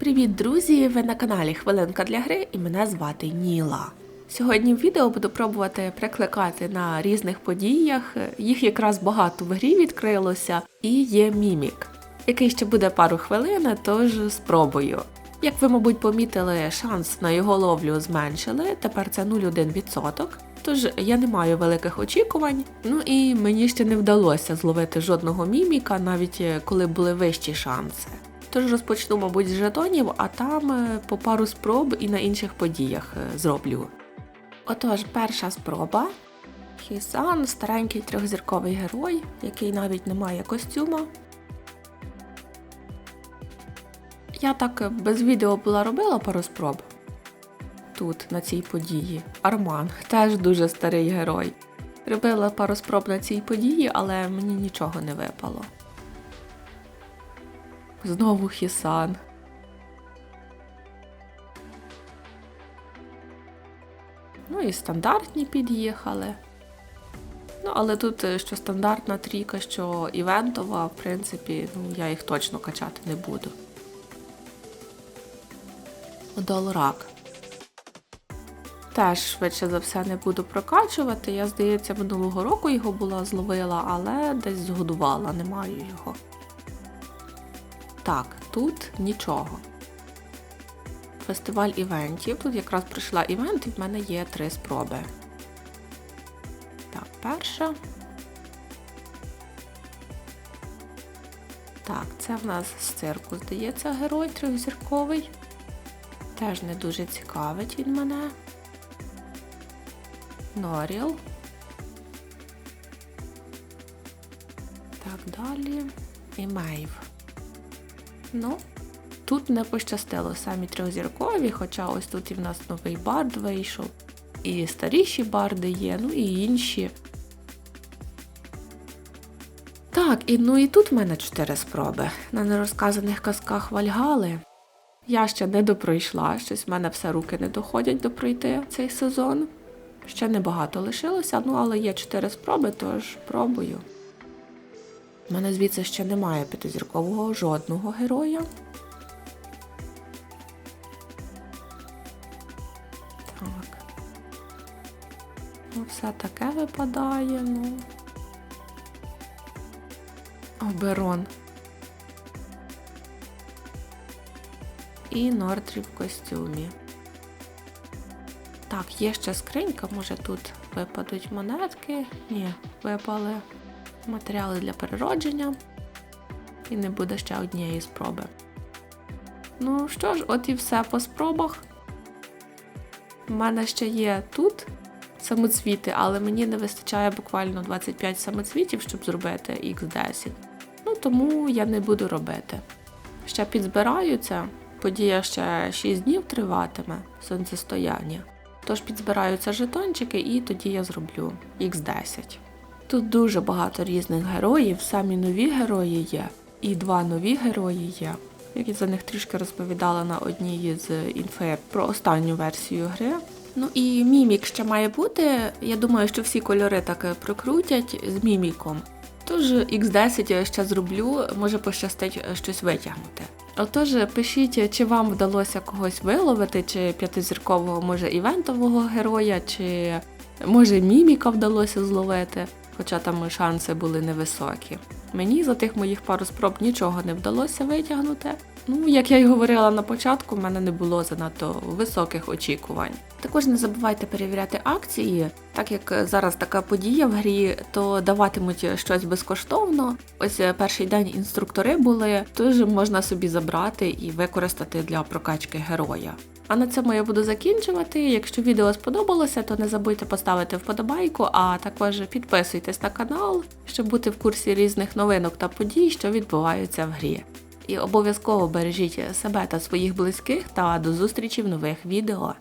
Привіт, друзі! Ви на каналі Хвилинка для гри і мене звати Ніла. Сьогодні в відео буду пробувати прикликати на різних подіях. Їх якраз багато в грі відкрилося, і є мімік, який ще буде пару хвилин, тож спробую. Як ви, мабуть, помітили, шанс на його ловлю зменшили, тепер це 0,1%. Тож я не маю великих очікувань. Ну і мені ще не вдалося зловити жодного міміка, навіть е, коли були вищі шанси. Тож розпочну, мабуть, з жетонів, а там е, по пару спроб і на інших подіях е, зроблю. Отож, перша спроба. Хісан, старенький трьохзірковий герой, який навіть не має костюма. Я так е, без відео була робила пару спроб. Тут, на цій події. Арман, теж дуже старий герой. Робила пару спроб на цій події, але мені нічого не випало. Знову Хісан. Ну і стандартні під'їхали. Ну, але тут е, що стандартна трійка, що івентова, в принципі, ну, я їх точно качати не буду. Долрак. Теж швидше за все не буду прокачувати. Я, здається, минулого року його була зловила, але десь згодувала, не маю його. Так, тут нічого. Фестиваль івентів. Тут якраз прийшла івент, і в мене є три спроби. Так, перша. Так, це в нас з цирку, здається, герой трьохзірковий. Теж не дуже цікавить він мене. Норіл. Так, далі. І Мейв. Ну, тут не пощастило самі трьохзіркові, хоча ось тут і в нас новий бард вийшов, і старіші барди є, ну і інші. Так, і ну і тут в мене чотири спроби. На нерозказаних казках Вальгали. Я ще не допройшла, щось в мене все руки не доходять допройти цей сезон. Ще небагато лишилося, ну але є чотири спроби, тож пробую. У мене звідси ще немає п'ятизіркового жодного героя. Так. Ну, все таке випадає, ну. Оберон. І Нордрі в костюмі. Так, є ще скринька, може тут випадуть монетки. Ні, випали матеріали для переродження. І не буде ще однієї спроби. Ну що ж, от і все по спробах. У мене ще є тут самоцвіти, але мені не вистачає буквально 25 самоцвітів, щоб зробити X10. Ну тому я не буду робити. Ще підзбираю. Подія ще 6 днів триватиме сонцестояння. Тож підзбираються жетончики і тоді я зроблю X10. Тут дуже багато різних героїв, самі нові герої є, і два нові герої є. Я за них трішки розповідала на одній з інфи про останню версію гри. Ну і мімік ще має бути. Я думаю, що всі кольори так прокрутять з міміком. Тож X10 я ще зроблю, може пощастить щось витягнути. Отож, пишіть, чи вам вдалося когось виловити, чи п'ятизіркового, може, івентового героя, чи може міміка вдалося зловити, хоча там шанси були невисокі. Мені за тих моїх пару спроб нічого не вдалося витягнути. Ну, як я й говорила на початку, в мене не було занадто високих очікувань. Також не забувайте перевіряти акції, так як зараз така подія в грі, то даватимуть щось безкоштовно. Ось перший день інструктори були, тож можна собі забрати і використати для прокачки героя. А на цьому я буду закінчувати. Якщо відео сподобалося, то не забудьте поставити вподобайку, а також підписуйтесь на канал, щоб бути в курсі різних новинок та подій, що відбуваються в грі. І обов'язково бережіть себе та своїх близьких та до зустрічі в нових відео.